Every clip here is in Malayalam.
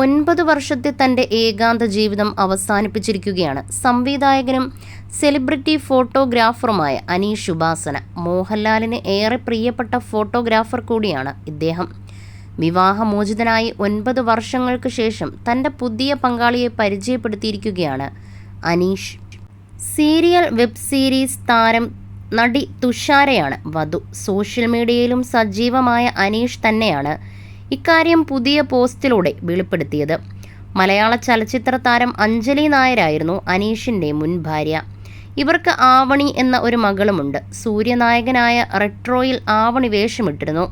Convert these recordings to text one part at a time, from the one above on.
ഒൻപത് വർഷത്തെ തന്റെ ഏകാന്ത ജീവിതം അവസാനിപ്പിച്ചിരിക്കുകയാണ്. സംവിധായകനും സെലിബ്രിറ്റി ഫോട്ടോഗ്രാഫറുമായ അനീഷ് ഉപാസന മോഹൻലാലിന് ഏറെ പ്രിയപ്പെട്ട ഫോട്ടോഗ്രാഫർ കൂടിയാണ് ഇദ്ദേഹം. വിവാഹമോചിതനായി ഒൻപത് വർഷങ്ങൾക്ക് ശേഷം തന്റെ പുതിയ പങ്കാളിയെ പരിചയപ്പെടുത്തിയിരിക്കുകയാണ് അനീഷ്. സീരിയൽ വെബ് സീരീസ് താരം നടി തുഷാരയാണ് വധു. സോഷ്യൽ മീഡിയയിലും സജീവമായ അനീഷ് തന്നെയാണ് ഇക്കാര്യം പുതിയ പോസ്റ്റിലൂടെ വെളിപ്പെടുത്തിയത്. മലയാള ചലച്ചിത്ര താരം അഞ്ജലി നായരായിരുന്നു അനീഷിന്റെ മുൻ ഭാര്യ. ഇവർക്ക് ആവണി എന്ന ഒരു മകളുമുണ്ട്. സൂര്യനായകനായ റെട്രോയിൽ ആവണി വേഷമിട്ടിരുന്നു.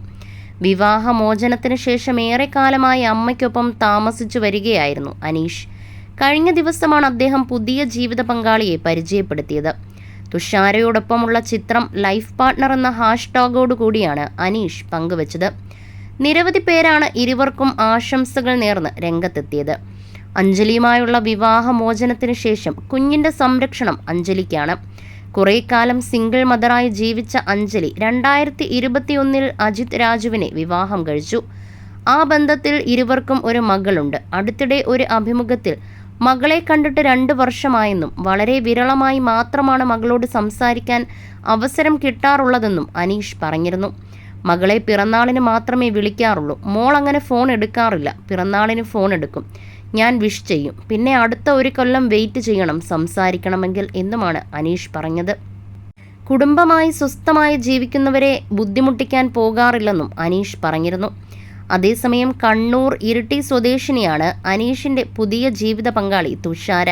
വിവാഹമോചനത്തിന് ശേഷം ഏറെക്കാലമായി അമ്മയ്ക്കൊപ്പം താമസിച്ചു വരികയായിരുന്നു അനീഷ്. കഴിഞ്ഞ ദിവസമാണ് അദ്ദേഹം പുതിയ ജീവിത പങ്കാളിയെ പരിചയപ്പെടുത്തിയത്. തുഷാരയോടൊപ്പമുള്ള ചിത്രം ലൈഫ് പാർട്ട്ണർ എന്ന ഹാഷ്ടാഗോടുകൂടിയാണ് അനീഷ് പങ്കുവച്ചത്. നിരവധി പേരാണ് ഇരുവർക്കും ആശംസകൾ നേർന്ന് രംഗത്തെത്തിയത്. അഞ്ജലിയുമായുള്ള വിവാഹമോചനത്തിന് ശേഷം കുഞ്ഞിന്റെ സംരക്ഷണം അഞ്ജലിക്കാണ്. കുറേ കാലം സിംഗിൾ മദറായി ജീവിച്ച അഞ്ജലി രണ്ടായിരത്തി ഇരുപത്തിയൊന്നിൽ അജിത് രാജുവിനെ വിവാഹം കഴിച്ചു. ആ ബന്ധത്തിൽ ഇരുവർക്കും ഒരു മകളുണ്ട്. അടുത്തിടെ ഒരു അഭിമുഖത്തിൽ മകളെ കണ്ടിട്ട് രണ്ട് വർഷമായെന്നും വളരെ വിരളമായി മാത്രമാണ് മകളോട് സംസാരിക്കാൻ അവസരം കിട്ടാറുള്ളതെന്നും അനീഷ് പറഞ്ഞിരുന്നു. മകളെ പിറന്നാളിന് മാത്രമേ വിളിക്കാറുള്ളൂ. മോൾ അങ്ങനെ ഫോൺ എടുക്കാറില്ല. പിറന്നാളിന് ഫോൺ എടുക്കും. ഞാൻ വിഷ് ചെയ്യും. പിന്നെ അടുത്ത ഒരു കൊല്ലം വെയിറ്റ് ചെയ്യണം. സംസാരിക്കണമെങ്കിൽ എന്നുമാണ് അനീഷ് പറഞ്ഞത്. കുടുംബമായി സ്വസ്ഥമായി ജീവിക്കുന്നവരെ ബുദ്ധിമുട്ടിക്കാൻ പോകാറില്ലെന്നും അനീഷ് പറഞ്ഞിരുന്നു. അതേസമയം കണ്ണൂർ ഇരിട്ടി സ്വദേശിനിയാണ് അനീഷിന്റെ പുതിയ ജീവിത പങ്കാളി തുഷാര.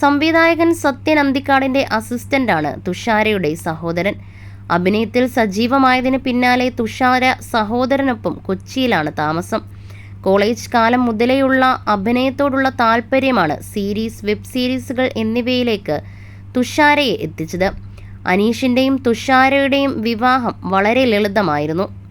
സംവിധായകൻ സത്യൻ അന്തിക്കാടിന്റെ അസിസ്റ്റന്റാണ് തുഷാരയുടെ സഹോദരൻ. അഭിനയത്തിൽ സജീവമായതിന് പിന്നാലെ തുഷാര സഹോദരനൊപ്പം കൊച്ചിയിലാണ് താമസം. കോളേജ് കാലം മുതലേയുള്ള അഭിനയത്തോടുള്ള താല്പര്യമാണ് സീരീസ് വെബ് സീരീസുകൾ എന്നിവയിലേക്ക് തുഷാരയെ എത്തിച്ചത്. അനീഷിന്റെയും തുഷാരയുടെയും വിവാഹം വളരെ ലളിതമായിരുന്നു.